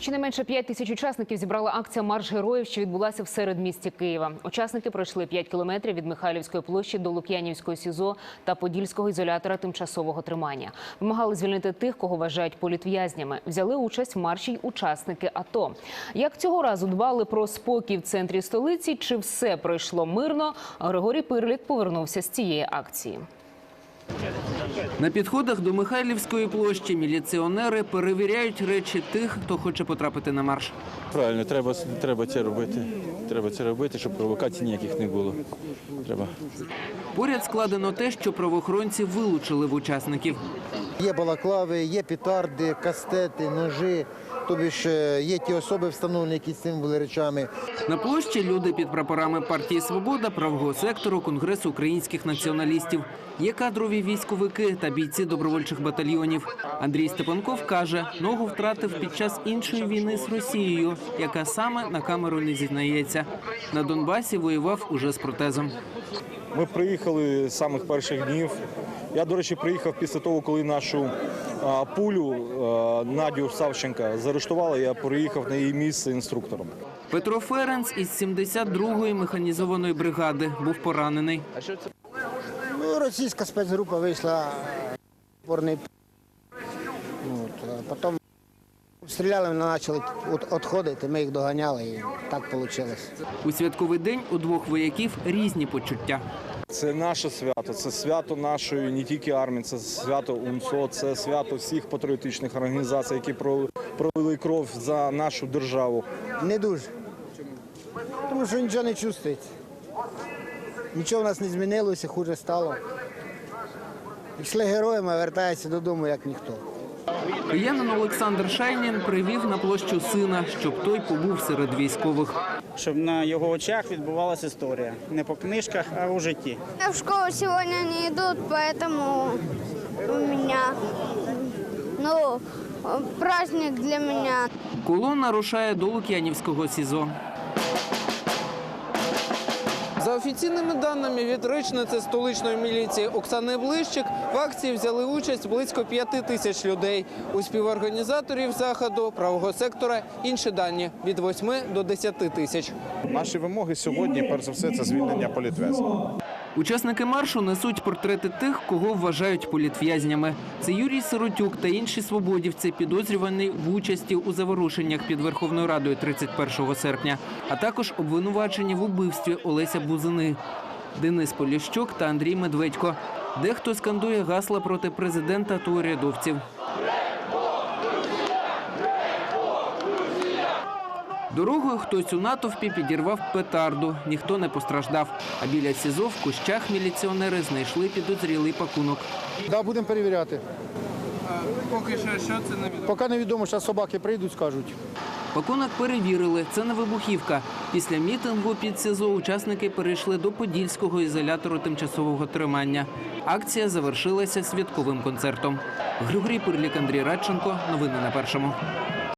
Щонайменше 5 тисяч учасників зібрала акція Марш героїв, що відбулася в середмісті Києва. Учасники пройшли 5 кілометрів від Михайлівської площі до Лук'янівського СІЗО та Подільського ізолятора тимчасового тримання. Вимагали звільнити тих, кого вважають політв'язнями. Взяли участь в марші й учасники АТО. Як цього разу дбали про спокій в центрі столиці? Чи все пройшло мирно? Григорій Пирлік повернувся з цієї акції. На підходах до Михайлівської площі міліціонери перевіряють речі тих, хто хоче потрапити на марш. Правильно, треба, треба це робити. Треба це робити, щоб провокацій ніяких не було. Треба. Поряд складено те, що правоохоронці вилучили в учасників. Є балаклави, є петарди, кастети, ножи. Тобі ж е, є ті особи, встановлені якісь цим були речами. На площі люди під прапорами партії Свобода, правого сектору, Конгресу українських націоналістів. Є кадрові військовики та бійці добровольчих батальйонів. Андрій Степанков каже, ногу втратив під час іншої війни з Росією, яка саме на камеру не зізнається. На Донбасі воював уже з протезом. Ми приїхали з самих перших днів. Я, до речі, приїхав після того, коли нашу пулю Надю Савченка заарештували. Я приїхав на її місце інструктором. Петро Ференц із 72-ї механізованої бригади був поранений. Ну, російська спецгрупа вийшла порний. От, потім стріляли, вони почали відходити, ми їх доганяли і так вийшло. У святковий день у двох вояків різні почуття. Це наше свято, це свято нашої не тільки армії, це свято УНСО, це свято всіх патріотичних організацій, які пролили- пролили кров за нашу державу. Не дуже. Тому що нічого не чувствується. Нічого в нас не змінилося, хуже стало. Йшли героями, а вертаються додому, як ніхто. Киянин Олександр Шайнін привів на площу сина, щоб той побув серед військових. Щоб на його очах відбувалася історія. Не по книжках, а у житті. В школу сьогодні не йду, тому у мене ну, праздник для мене. Колона рушає до Лук'янівського СІЗО. За офіційними даними від речниці столичної міліції Оксани Блищик в акції взяли участь близько п'яти тисяч людей. У співорганізаторів заходу правого сектора інші дані від 8 до 10 тисяч. Наші вимоги сьогодні, перш за все, це звільнення політв'язнів. Учасники маршу несуть портрети тих, кого вважають політв'язнями. Це Юрій Сиротюк та інші свободівці, підозрювані в участі у заворушеннях під Верховною Радою 31 серпня, а також обвинувачені в убивстві Олеся Бузини, Денис Поліщук та Андрій Медведько. Дехто скандує гасла проти президента та урядовців. Дорогою хтось у натовпі підірвав петарду. Ніхто не постраждав. А біля СІЗО в кущах міліціонери знайшли підозрілий пакунок. Да, будемо перевіряти. Поки що що це не Поки невідомо, зараз собаки прийдуть, скажуть. Пакунок перевірили. Це не вибухівка. Після мітингу під СІЗО учасники перейшли до Подільського ізолятору тимчасового тримання. Акція завершилася святковим концертом. Григорій Пирлік, Андрій Радченко. Новини на першому.